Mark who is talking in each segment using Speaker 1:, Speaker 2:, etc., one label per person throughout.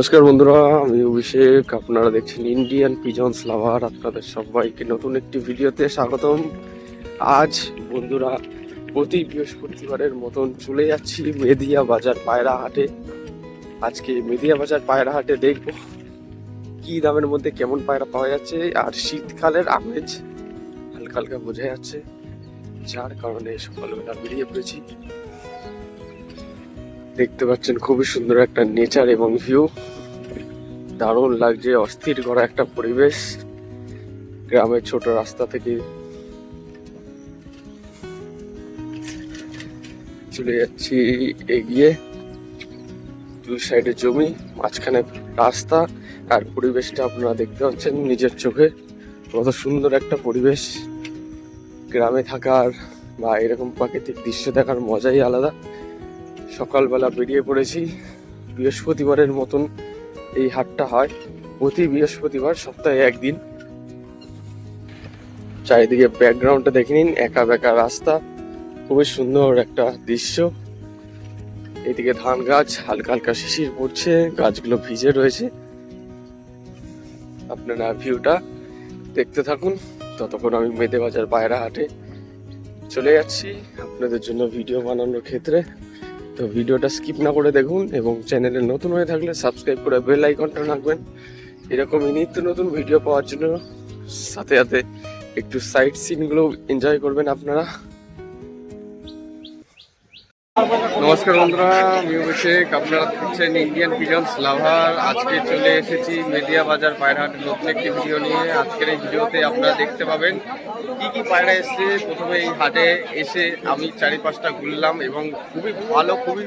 Speaker 1: নমস্কার বন্ধুরা, আমি অভিষেক। আপনারা দেখছেন ইন্ডিয়ান পিজন্স লাভার আপনাদের সবাইকে নতুন একটি ভিডিওতে স্বাগতম। আজ বন্ধুরা, প্রতি বৃহস্পতিবারের মতন চলে যাচ্ছি মেদিয়া বাজার পায়রা হাটে। আজকে মেদিয়া বাজার পায়রা হাটে দেখব কি দামের মধ্যে কেমন পায়রা পাওয়া যাচ্ছে। আর শীতকালের আমেজ হালকা হালকা বোঝা যাচ্ছে, যার কারণে সকালবেলা বেরিয়ে পড়েছি। দেখতে পাচ্ছেন খুবই সুন্দর একটা নেচার এবং ভিউ দারুণ লাগছে, অস্থির করা একটা পরিবেশ। গ্রামের ছোট রাস্তা থেকে চলে যাচ্ছি, এগিয়ে। দুই সাইডে জমি, মাঝখানে রাস্তা, আর পরিবেশটা আপনারা দেখতে পাচ্ছেন নিজের চোখে। কত সুন্দর একটা পরিবেশ। গ্রামে থাকার বা এরকম প্রাকৃতিক দৃশ্য দেখার মজাই আলাদা। সকালবেলা বেরিয়ে পড়েছি, বৃহস্পতিবারের মতন এই হাটটা হয় প্রতি বৃহস্পতিবার সপ্তাহে একদিন। চারিদিকে ব্যাকগ্রাউন্ডটা দেখে নিন, একা বেকা রাস্তা, খুবই সুন্দর একটা দৃশ্য। এদিকে ধান গাছ, হালকা হালকা শিশির পড়ছে, গাছগুলো ভিজে রয়েছে। আপনারা ভিউটা দেখতে থাকুন। ততক্ষণ আমি মেদে বাজার পায়রা হাটে চলে যাচ্ছি। আপনাদের জন্য ভিডিও বানানোর ক্ষেত্রে। তো ভিডিওটা স্কিপ না করে দেখুন এবং চ্যানেলে নতুন হয়ে থাকলে সাবস্ক্রাইব করে বেল আইকনটা রাখবেন। এরকমই নিত্য নতুন ভিডিও পাওয়ার জন্য সাথে সাথে একটু সাইট সিনগুলো এনজয় করবেন আপনারা। নমস্কার বন্ধুরা, আমি অভিষেক। আপনারা দেখছেন ইন্ডিয়ান পিজন্স লাভার আজকে চলে এসেছি মেদিয়া বাজার পায়রাহাট। নতুন একটি ভিডিও নিয়ে। আজকের এই ভিডিওতে আপনারা দেখতে পাবেন কি কি পায়রা এসছে। প্রথমে এই হাটে এসে আমি চারিপাশটা ঘুরলাম এবং খুবই ভালো, খুবই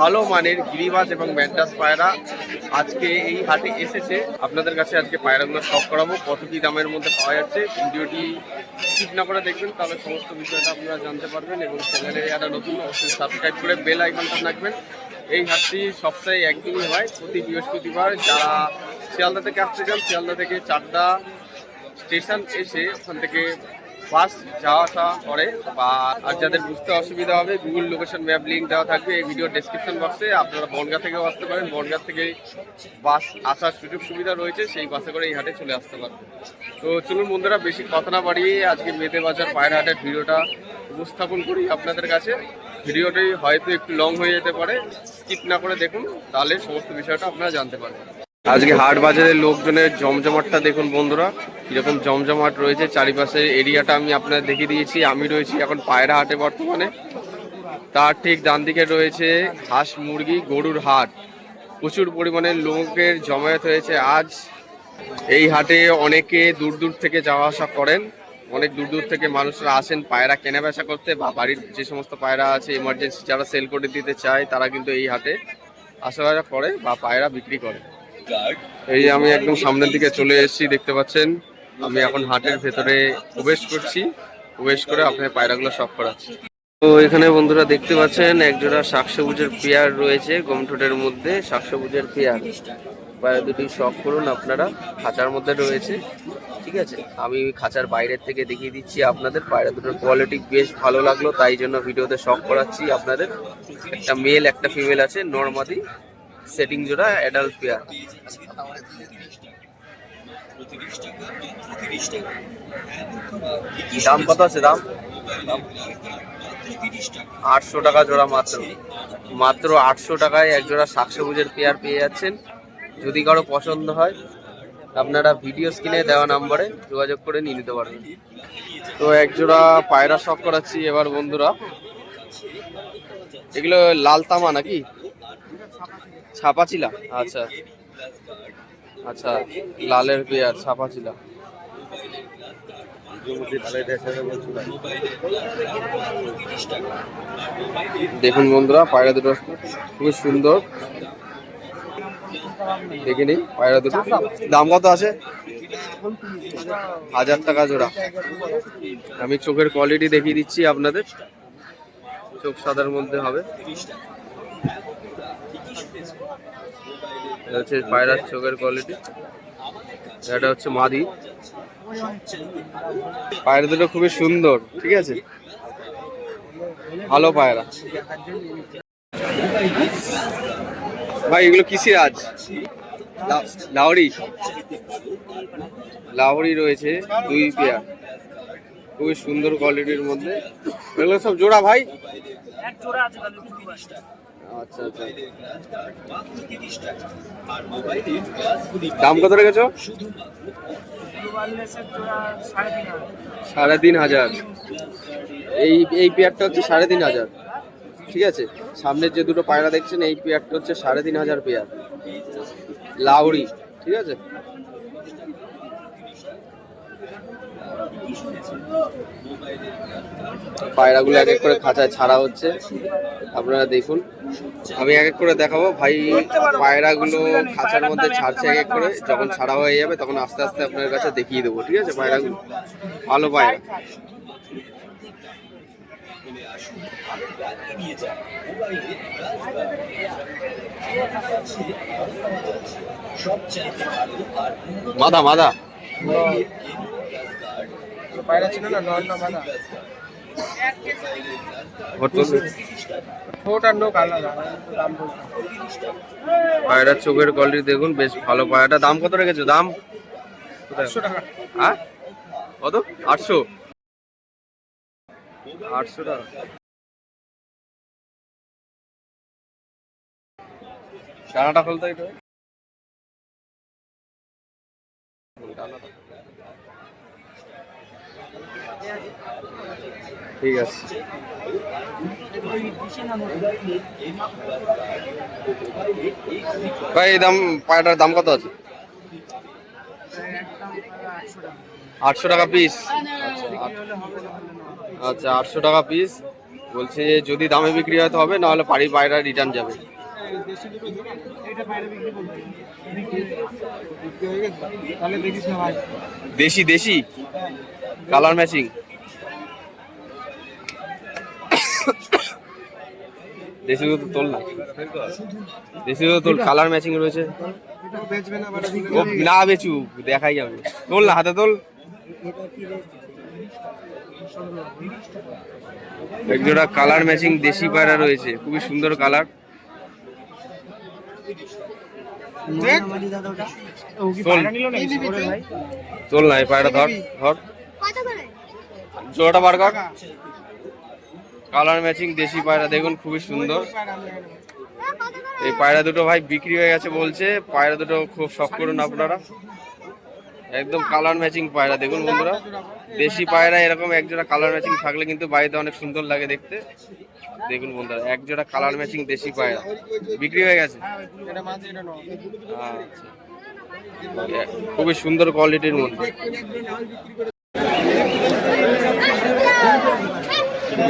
Speaker 1: ভালো মানের গিরিবাজ এবং ম্যাড্রাস পায়রা আজকে এই হাটে এসেছে। আপনাদের কাছে আজকে পায়রাগুলো সব করাবো। কত কি দামের মধ্যে পাওয়া যাচ্ছে ভিডিওটি ঠিক না করে দেখবেন, তাহলে সমস্ত বিষয়টা আপনারা জানতে পারবেন এবং চ্যানেলে যারা নতুন, অবশ্যই সাবস্ক্রাইব করে বেল আইকনটা রাখবেন। এই হাটটি সপ্তাহে একদিনই হয়, প্রতি বৃহস্পতিবার। যারা শিয়ালদা থেকে আসতে চান, শিয়ালদা থেকে চারটা স্টেশন এসে ওখান থেকে বাস যাওয়া আসা করে বা আর যাদের বুঝতে অসুবিধা হবে গুগল লোকেশন ম্যাপ লিঙ্ক দেওয়া থাকবে এই ভিডিও ডেসক্রিপশন বক্সে আপনারা বনগা থেকেও আসতে পারেন। বনগা থেকে বাস আসার সুযোগ সুবিধা রয়েছে, সেই বাসে করে এই হাটে চলে আসতে পারবেন। তো চলুন বন্ধুরা, বেশি কথা না বাড়িয়ে আজকে মেদে বাজার পায়রা হাটের ভিডিওটা উপস্থাপন করি আপনাদের কাছে। ভিডিওটি হয়তো একটু লং হয়ে যেতে পারে। স্কিপ না করে দেখুন, তাহলে সমস্ত বিষয়টা আপনারা জানতে পারবেন। আজকে হাট বাজারের লোকজনের জমজমাটটা দেখুন বন্ধুরা, কীরকম জমজমাট রয়েছে। চারিপাশে এরিয়াটা আমি আপনাদের দেখিয়ে দিয়েছি। আমি রয়েছি এখন পায়রা হাটে বর্তমানে। তার ঠিক ডান দিকে রয়েছে হাঁস মুরগি, গরুর হাট। প্রচুর পরিমাণে লোকের জমায়েত হয়েছে। আজ এই হাটে অনেকে দূর দূর থেকে যাওয়া আসা করেন। অনেক দূর দূর থেকে মানুষরা আসেন পায়রা কেনা বেচা করতে বা বাড়ির যে সমস্ত পায়রা আছে ইমার্জেন্সি যারা সেল করে দিতে চায়, তারা কিন্তু এই হাটে আসা করে বা পায়রা বিক্রি করে। এই আমি একদম সামনের দিকে চলে এসেছি, দেখতে পাচ্ছেন। আমি এখন হাটের ভেতরে প্রবেশ করছি। প্রবেশ করে আপনার পায়রাগুলো সব করাচ্ছি। তো এখানে বন্ধুরা দেখতে পাচ্ছেন, একজোড়া শাকসবুজের পেয়ার রয়েছে গমঠোটের মধ্যে। শাকসবুজের পেয়ার। পায়রা দুটি শখ করুন আপনারা। খাঁচার মধ্যে রয়েছে। ঠিক আছে? আমি খাঁচার বাইরের থেকে দেখিয়ে দিচ্ছি আপনাদের। পায়রা দুটোর কোয়ালিটি বেশ ভালো লাগল, তাই জন্য ভিডিওতে শখ করাচ্ছি আপনাদের। একটা মেল একটা ফিমেল আছে, নর্মাদি। সেটিং জোড়া অ্যাডাল্ট পেয়ার দাম কত আছে? দাম? আটশো টাকা জোড়া মাত্র। মাত্র আটশো টাকায় এক জোড়া শাকসবুজের পেয়ার পেয়ে যাচ্ছেন। যদি কারও পছন্দ হয়, আপনারা ভিডিও স্ক্রিনে দেওয়া নাম্বারে যোগাযোগ করে নিয়ে নিতে পারবেন তো এক জোড়া পায়রা শখ করাচ্ছি এবার বন্ধুরা। এগুলো লাল তামা নাকি? ছাপাচিলা আচ্ছা। আচ্ছা লালের পেয়ার ছাপাচিলা দেখুন বন্ধুরা, পায়রা দুটো খুবই সুন্দর। দেখে নিন পায়রা দুটো। দাম কত আছে? হাজার টাকা জোড়া। আমি চোখের কোয়ালিটি দেখিয়ে দিচ্ছি আপনাদের। চোখ সাদার মধ্যে হবে। এটা হচ্ছে পায়রার চোখের কোয়ালিটি এটা হচ্ছে মাদি। পায়রা দুটো খুবই সুন্দর, ঠিক আছে? ভালো পায়রা। ভাই, এগুলো কিসের আজ? লা- লাহোরি লাহোরি রয়েছে, দুই পেয়ার। খুবই সুন্দর কোয়ালিটির মধ্যে। এগুলো সব জোড়া ভাই?
Speaker 2: জোড়া আছে।
Speaker 1: আচ্ছা আচ্ছা। দাম কত রেখেছো?
Speaker 2: সাড়ে তিন হাজার।
Speaker 1: এই এই পেয়ারটা হচ্ছে সাড়ে তিন হাজার। ঠিক আছে? সামনের যে দুটো পায়রা দেখছেন, এই পেয়ারটা হচ্ছে সাড়ে তিন হাজার পেয়ার। লাউড়ি, ঠিক আছে? পায়রাগুলো এক এক করে খাঁচায় ছাড়া হচ্ছে। আপনারা দেখুন। আমি এক এক করে দেখাবো। ভাই, পায়রাগুলো খাঁচার মধ্যে ছাড়ছে এক এক করে। যখন ছাড়া হয়ে যাবে, তখন আস্তে আস্তে আপনার কাছে দেখিয়ে দেবো, ঠিক আছে? পায়রাগুলো। ভালো পায়রা। মাদা মাদা।
Speaker 2: পায়রা ছিল না বাঁধা
Speaker 1: পায়রার চোখের কোয়ালিটি দেখুন বেশ ভালো পায়রাটা। দাম কত রেখেছো? দাম? হ্যাঁ? কত? আটশো? আটশো টাকা। খুলতে একটু ঠিক আছে। ভাই, এই দাম পায়রাটার দাম কত আছে?
Speaker 2: আটশো টাকা
Speaker 1: পিস আচ্ছা আটশো টাকা পিস বলছে যে, যদি দামে বিক্রি হয় তো হবে, নাহলে বাড়ি পায়রা রিটার্ন যাবে। দেশি দেশি? কালার ম্যাচিং তোল না। দেশি কালার ম্যাচিং রয়েছে। ও, না বেচু, দেখাই যাবে না। হাতে তোল একজোড়া কালার ম্যাচিং দেশি পায়রা রয়েছে, খুবই সুন্দর কালার না, এই পায়রা ধর ধর। জোড়াটা বার কর। কালার ম্যাচিং দেশি পায়রা, দেখুন খুবই সুন্দর। এই পায়রা দুটো ভাই বিক্রি হয়ে গেছে বলছে, পায়রা দুটো খুব শখ করুন আপনারা। একদম কালার ম্যাচিং পায়রা, দেখুন বন্ধুরা। দেশি পায়রা এরকম একজোড়া কালার ম্যাচিং থাকলে কিন্তু বাড়িতে অনেক সুন্দর লাগে দেখতে। দেখুন বন্ধুরা একজোড়া কালার ম্যাচিং দেশি পায়রা। বিক্রি হয়ে গেছে? আচ্ছা। খুবই সুন্দর কোয়ালিটির মধ্যে।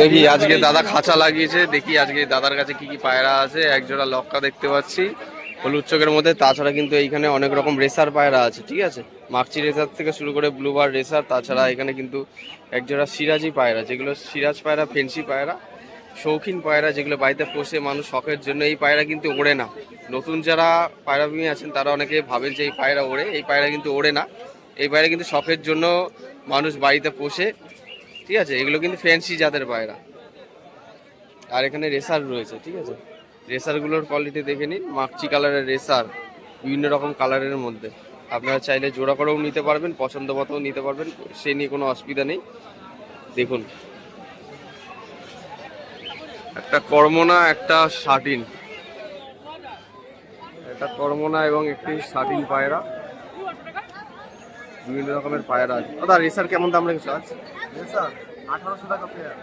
Speaker 1: দেখি, আজকে দাদা খাঁচা লাগিয়েছে। দেখি আজকে দাদার কাছে কি কি পায়রা আছে। এক জোড়া লক্কা দেখতে পাচ্ছি। হলুদ চোখের মধ্যে। তাছাড়া কিন্তু এইখানে অনেক রকম রেসার পায়রা আছে, ঠিক আছে? মাকচি রেসার থেকে শুরু করে ব্লুবার রেসার, তাছাড়া এখানে কিন্তু এক জোড়া সিরাজি পায়রা, যেগুলো সিরাজ পায়রা, ফেন্সি পায়রা। শৌখিন পায়রা যেগুলো বাড়িতে পোষে মানুষ শখের জন্য এই পায়রা কিন্তু ওড়ে না। নতুন যারা পায়রাপ্রেমী আছেন, তারা অনেকে ভাবেন যে এই পায়রা ওড়ে, এই পায়রা কিন্তু ওড়ে না। এই পায়রা কিন্তু শখের জন্য মানুষ বাড়িতে পোষে। ঠিক আছে? এগুলো কিন্তু ফ্যান্সি জাতের পায়রা। আর এখানে রেসার রয়েছে, ঠিক আছে? রেসারগুলোর কোয়ালিটি দেখে নিন। মাকচি কালারের রেসার, বিভিন্ন রকম কালারের মধ্যে। আপনারা চাইলে জোড়া করেও নিতে পারবেন, পছন্দ মতো নিতে পারবেন, সে নিয়ে কোনো অসুবিধা নেই। দেখুন একটা কর্মনা একটা শাটিন একটা কর্মনা এবং একটি শাটিন পায়রা। বিভিন্ন রকমের পায়রা আছে। দাদা রেসার কেমন দাম রেখেছো আজ?
Speaker 2: স্যার আঠারোশো টাকা পেয়ার।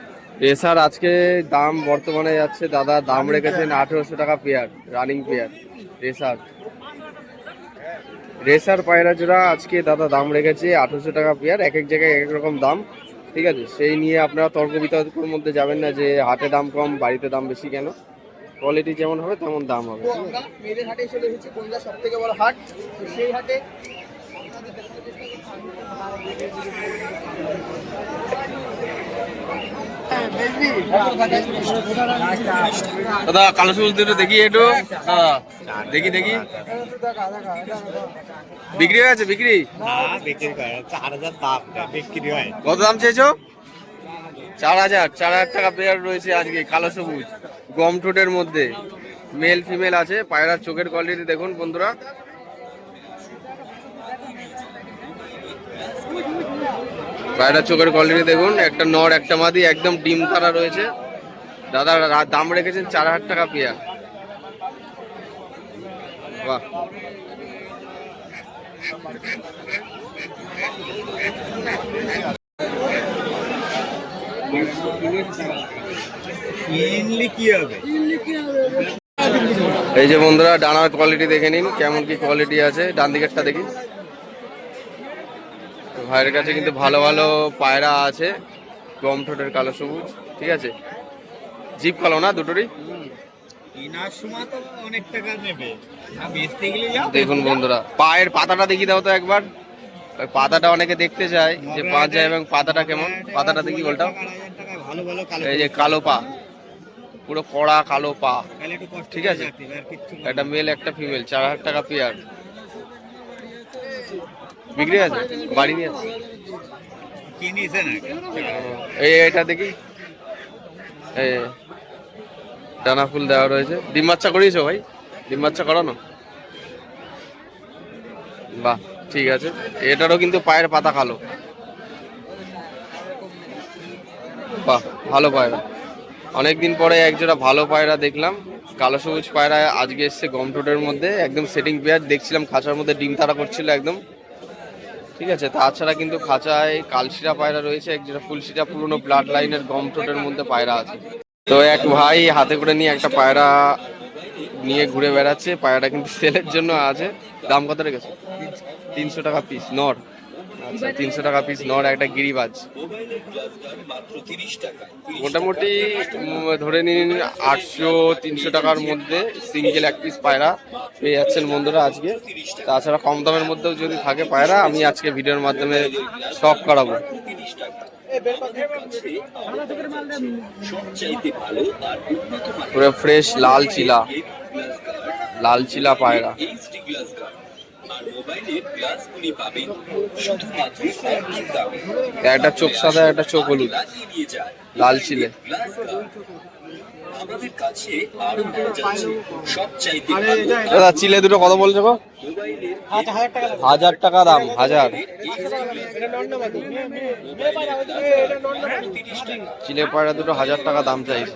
Speaker 1: রেসার আজকে দাম বর্তমানে যাচ্ছে দাদা দাম রেখেছেন আঠেরোশো টাকা pair running pair racer. Racer পায়রা জোড়া আজকে দাদা দাম রেখেছে আঠেরোশো টাকা পেয়ার এক এক জায়গায় এক এক রকম দাম। ঠিক আছে, সেই নিয়ে আপনারা তর্ক বিতর্কের মধ্যে যাবেন না যে হাটে দাম কম, বাড়িতে দাম বেশি কেন? কোয়ালিটি যেমন হবে তেমন দাম হবে। দাদা, কালো সবুজ দেখি একটু। দেখি দেখি। বিক্রি হয়ে গেছে, বিক্রি? কত দাম চেয়েছো? চার হাজার চার হাজার টাকা পেয়ার রয়েছে আজকে, কালো সবুজ। গম ঠোঁটের মধ্যে। মেল ফিমেল আছে, পায়রার চোখের কোয়ালিটি দেখুন বন্ধুরা। পায়রা চোখের কোয়ালিটি দেখুন একটা নর একটা মাদি একদম ডিম তারা রয়েছে। দাদা দাম রেখেছেন চার হাজার টাকা পেয়া। বাহ। এই যে বন্ধুরা ডানার কোয়ালিটি দেখে নিন কেমন কি কোয়ালিটি আছে ডান দিকেরটা দেখি। ভাইয়ের কাছে কিন্তু ভালো ভালো পায়রা আছে। গম ঠোঁটের কালো সবুজ ঠিক আছে? জিপ কালো না দুটোরই? দেখুন বন্ধুরা পায়ের পাতাটা দেখি দাও তো একবার। পাতাটা অনেকে দেখতে চায় যে পাঁচা এবং পাতাটা কেমন? পাতাটা দেখি বলটা এই যে কালো পা পুরো কড়া কালো পা ঠিক আছে। একটা মেল একটা ফিমেল চার হাজার টাকা পেয়ার বিক্রি আছে? বাড়ি নিয়ে আছে?
Speaker 3: কিনেছে না
Speaker 1: এই এটা দেখি। এই ডানা ফুল দেওয়া রয়েছে। ডিম বাচ্চা করিয়েছো ভাই? ডিম বাচ্চা করানো? বাহ ঠিক আছে। এটারও কিন্তু পায়ের পাতা কালো। বাহ ভালো পায়রা। অনেকদিন পরে একজোড়া ভালো পায়রা দেখলাম। কালো সবুজ পায়রা আজকে এসছে গম ঠোঁটের মধ্যে। একদম সেটিং পেয়ার। দেখছিলাম খাঁচার মধ্যে ডিম তারা করছিল একদম। ঠিক আছে, তাছাড়া কিন্তু খাঁচায় কালশিরা পায়রা রয়েছে, এক যেটা ফুলশিরা পুরনো ব্লাড লাইনের গম ঠোঁটের মধ্যে পায়রা আছে। তো এক ভাই হাতে করে নিয়ে একটা পায়রা নিয়ে ঘুরে বেড়াচ্ছে, পায়রাটা কিন্তু সেলের জন্য আছে। দাম কত রেখেছে? তিনশো টাকা পিস নর। আচ্ছা তিনশো টাকা পিস নর, একটা গিরিবাজ। মোটামুটি ধরে নিন আটশো, তিনশো টাকার মধ্যে সিঙ্গেল এক পিস পায়রা পেয়ে যাচ্ছেন বন্ধুরা আজকে। তাছাড়া কম দামের মধ্যেও যদি থাকে পায়রা, আমি আজকে ভিডিওর মাধ্যমে স্টক করাবো। পুরো ফ্রেশ লাল চিলা। লাল চিলা পায়রা। একটা চোখ সাদা একটা চোখ হলুদ। লাল চিলে দাদা চিলে দুটো কত বলছো গো?
Speaker 2: হাজার টাকা লাগবে।
Speaker 1: হাজার টাকা দাম হাজার। চিলে পায়রা দুটো হাজার টাকা দাম চাইছে।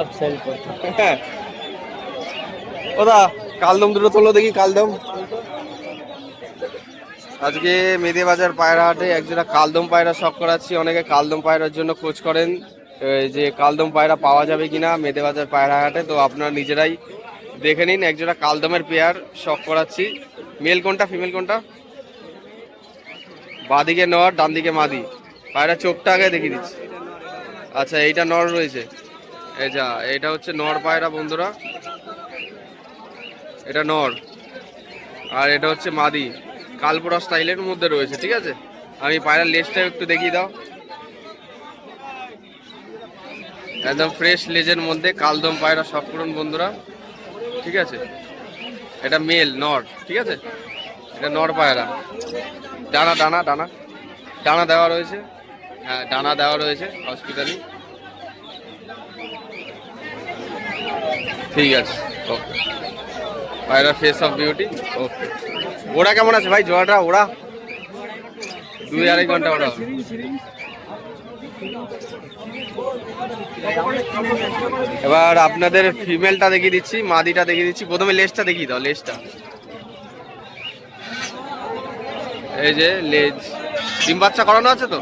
Speaker 2: সব সেল করছে।
Speaker 1: হ্যাঁ। ওদা কালদম দুটো তোলো দেখি কালদম আজকে মেদে বাজার পায়রা হাটে একজোড়া কালদম পায়রা শখ করাচ্ছি। অনেকে কালদম পায়রার জন্য খোঁজ করেন যে কালদম পায়রা পাওয়া যাবে কিনা মেদে বাজার পায়রা হাটে। তো আপনারা নিজেরাই দেখে নিন, একজোড়া কালদমের পেয়ার শখ করাচ্ছি। মেল কোনটা ফিমেল কোনটা? বাঁদিকে নর ডান দিকে মাদি। পায়রা চোখটা আগে দেখিয়ে দিচ্ছি। আচ্ছা এইটা নর রয়েছে। এই যা, এটা হচ্ছে নর পায়রা বন্ধুরা। এটা নর। আর এটা হচ্ছে মাদি। কালপোড়া স্টাইলের মধ্যে রয়েছে, ঠিক আছে? আমি পায়রার লেজটা একটু দেখিয়ে দাও। একদম ফ্রেশ লেজের মধ্যে কালদম পায়রা সব করুন বন্ধুরা, ঠিক আছে? এটা মেল, নর, ঠিক আছে? এটা নর পায়রা। ডানা ডানা ডানা ডানা দেওয়া রয়েছে। হ্যাঁ ডানা দেওয়া রয়েছে হসপিটালে ঠিক আছে ওকে পায়রা ফেস অফ বিউটি ওকে ওরা কেমন আছে ভাই জোড়াটা ওরা? দুই আড়াই ঘণ্টা ওরা এবার আপনাদের ফিমেলটা দেখিয়ে দিচ্ছি মাদিটা দেখিয়ে দিচ্ছি। প্রথমে লেজটা দেখিয়ে দাও লেজটা এই যে লেজ ডিম বাচ্চা করানো আছে তো।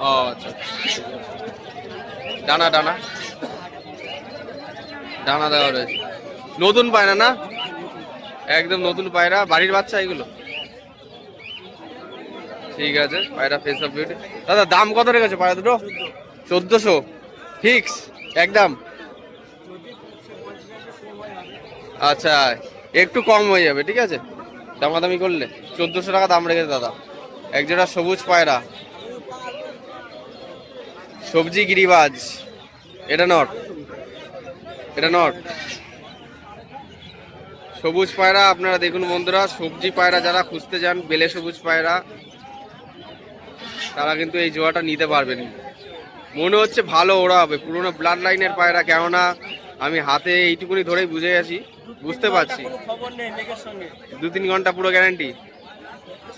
Speaker 1: ও আচ্ছা। ডানা ডানা ডানা দেওয়া রয়েছে। নতুন পায়রা না? একদম নতুন পায়রা, বাড়ির বাচ্চা এগুলো? ঠিক আছে, পায়রা ফেস অফ বিউটি দাদা, দাম কত রেখেছে পায়রা দুটো? চোদ্দশো। ফিক্স, একদম। আচ্ছা একটু কম হয়ে যাবে, ঠিক আছে? দামাদামি করলে। চোদ্দোশো টাকা দাম রেখেছে দাদা। এক একজোড়া সবুজ পায়রা। সবজি গিরিবাজ। এটা নট। এটা নট। সবুজ পায়রা, আপনারা দেখুন বন্ধুরা, সবজি পায়রা যারা খুঁজতে যান, বেলে সবুজ পায়রা, তারা কিন্তু এই জোড়াটা নিতে পারবেন। মনে হচ্ছে ভালো ওরা হবে পুরোনো ব্লাড লাইনের পায়রা, কেননা আমি হাতে এইটুকুনি ধরেই বুঝে গেছি, বুঝতে পারছি। দু তিন ঘণ্টা পুরো গ্যারান্টি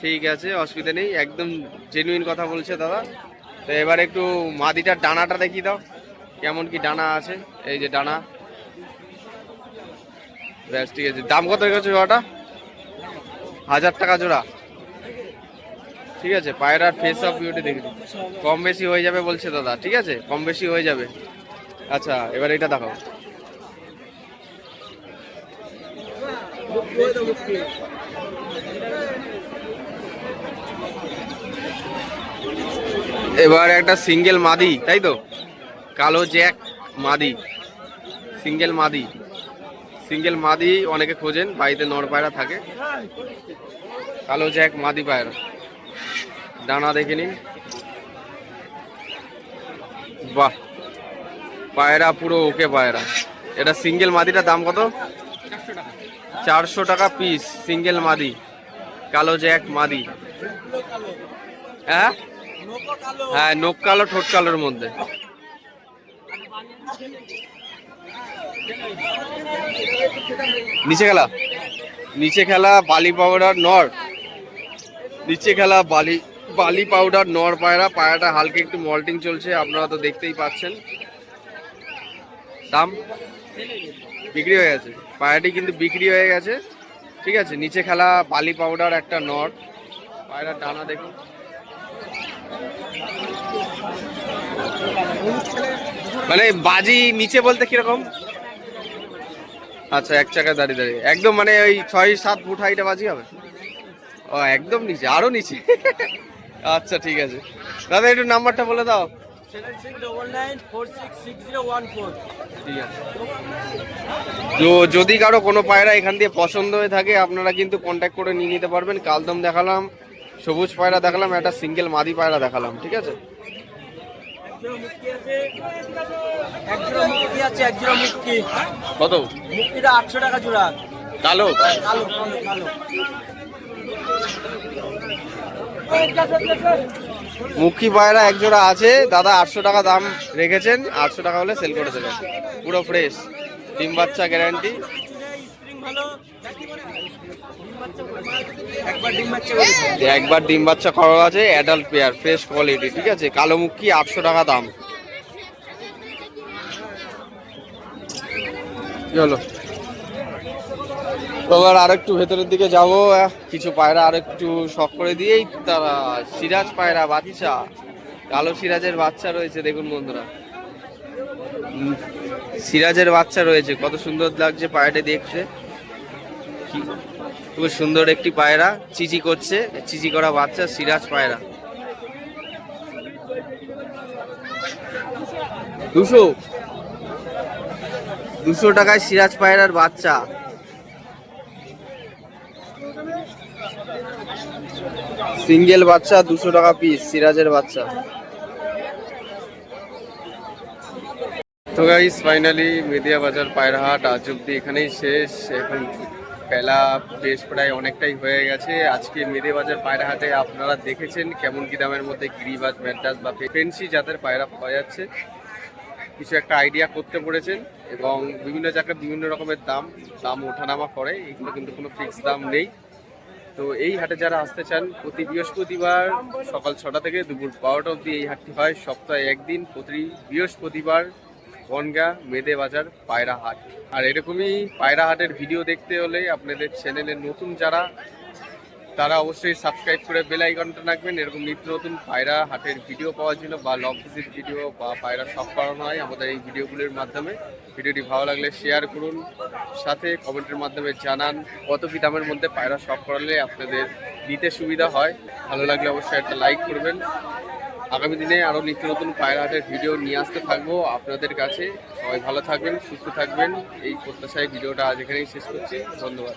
Speaker 1: ঠিক আছে, অসুবিধা নেই, একদম জেনুইন কথা বলছে দাদা। তো এবার একটু মাদিটার ডানাটা দেখিয়ে দাও, কেমন কি ডানা আছে, এই যে ডানা। ব্যাস, ঠিক আছে। দাম কত রেখেছো জোড়াটা? হাজার টাকা জোড়া। ঠিক আছে পায়রার ফেস অফ বিউটি দেখি কম বেশি হয়ে যাবে বলছে দাদা, ঠিক আছে? কম বেশি হয়ে যাবে। আচ্ছা এবার এটা দেখাও। এবার একটা সিঙ্গেল মাদি, তাই তো? কালো জ্যাক মাদি সিঙ্গেল মাদি। সিঙ্গেল মাদি অনেকে খোঁজেন, বাড়িতে নর পায়রা থাকে। কালো জ্যাক মাদি পায়রা। ডানা দেখে নিন। বাহ! পায়রা পুরো ওকে পায়রা। এটা সিঙ্গেল মাদিটার দাম কত? চারশো টাকা পিস, সিঙ্গেল মাদি। কালো জ্যাক মাদি। হ্যাঁ? হ্যাঁ নোক কালো, ঠোঁট কালোর মধ্যে। নিচে খেলা। নিচে খেলা বালি পাউডার, নর। নিচে খেলা বালি বালি পাউডার, নর পায়রা। পায়রাটা হালকা একটু মল্টিং চলছে, আপনারা তো দেখতেই পাচ্ছেন। দাম বিক্রি হয়ে গেছে। পায়রাটি কিন্তু বিক্রি হয়ে গেছে। ঠিক আছে, নিচে খেলা বালি পাউডার, একটা নর। পায়রার ডানা দেখুন। মানে বাজি নিচে বলতে কীরকম? আচ্ছা এক চাকা দাঁড়িয়ে দাঁড়িয়ে। একদম মানে ওই ছয় সাত ফুট হাইটে বাজি হবে? ও একদম নিচে আরও নিচে। আচ্ছা ঠিক আছে। দাদা একটু নাম্বারটা বলে দাও। ঠিক আছে। তো যদি কারও কোনো পায়রা এখান দিয়ে পছন্দ হয়ে থাকে আপনারা কিন্তু কন্ট্যাক্ট করে নিয়ে নিতে পারবেন। কালদম দেখালাম সবুজ পায়রা দেখালাম একটা সিঙ্গেল মাদি পায়রা দেখালাম ঠিক আছে?
Speaker 2: একজোড়া মুক্তি আছে? একজোড়া মুক্তি
Speaker 1: কত?
Speaker 2: মুক্তিটা আটশো টাকা জোড়া।
Speaker 1: কালো?
Speaker 2: কালো কালো
Speaker 1: মুখী পায়রা এক জোড়া আছে। দাদা আটশো টাকা দাম রেখেছেন। আটশো টাকা হলে সেল করে দেবেন। পুরো ফ্রেশ ডিম বাচ্চা গ্যারান্টি
Speaker 2: একবার ডিম বাচ্চা
Speaker 1: করা আছে অ্যাডাল্ট পেয়ার ফ্রেশ কোয়ালিটি ঠিক আছে? কালো মুখী, আটশো টাকা দাম। চলো এবার আরেকটু ভেতরের দিকে যাব কিছু পায়রা আরেকটু শখ করে দিয়েই তারা, সিরাজ পায়রা বাচ্চা, কালো সিরাজের বাচ্চা রয়েছে, দেখুন বন্ধুরা। সিরাজের বাচ্চা রয়েছে, কত সুন্দর লাগছে পায়রাটা দেখতে। খুব সুন্দর একটি পায়রা, চিচি করছে, চিচি করা বাচ্চা, সিরাজ পায়রা। দুশো। দুশো টাকায় সিরাজ পায়রার বাচ্চা। সিঙ্গেল বাচ্চা, দুশো টাকা পিস সিরাজের বাচ্চা। তো গাইস ফাইনালি মেদিয়া বাজার পায়রাহাট আজ অব্দি এখানেই শেষ। এখন বেলা বেশ প্রায় অনেকটাই হয়ে গেছে। আজকে মেদে বাজার পায়রাহাটে আপনারা দেখেছেন কেমন কি দামের মধ্যে গিরিবাজ ম্যাড্রাস বা ফেন্সি জাতের পায়রা পাওয়া যাচ্ছে। কিছু একটা আইডিয়া করতে পড়েছেন এবং বিভিন্ন জায়গায় বিভিন্ন রকমের দাম দাম ওঠানামা করে। এগুলো কিন্তু কোনো ফিক্স দাম নেই। তো এই হাটে যারা আসতে চান, প্রতি বৃহস্পতিবার সকাল ছটা থেকে দুপুর বারোটা অবধি এই হাটটি হয়। সপ্তাহে একদিন, প্রতি বৃহস্পতিবার বনগা মেদে বাজার পায়রা হাট আর এরকমই পায়রা হাটের ভিডিও দেখতে হলে আপনাদের চ্যানেলে নতুন যারা, তারা অবশ্যই সাবস্ক্রাইব করে বেল আইকনটা রাখবেন। এরকম নিত্য নতুন পায়রা হাটের ভিডিও পাওয়ার জন্য বা লক ভিজিট ভিডিও বা পায়রা শপ করানো হয় আমাদের এই ভিডিওগুলির মাধ্যমে। ভিডিওটি ভালো লাগলে শেয়ার করুন, সাথে কমেন্টের মাধ্যমে জানান কত কি দামের মধ্যে পায়রা শপ করালে আপনাদের নিতে সুবিধা হয়। ভালো লাগলে অবশ্যই একটা লাইক করবেন। আগামী দিনে আরও নিত্য নতুন পায়রা হাটের ভিডিও নিয়ে আসতে থাকব আপনাদের কাছে। সবাই ভালো থাকবেন, সুস্থ থাকবেন। এই প্রত্যাশায় ভিডিওটা আজ এখানেই শেষ করছি। ধন্যবাদ।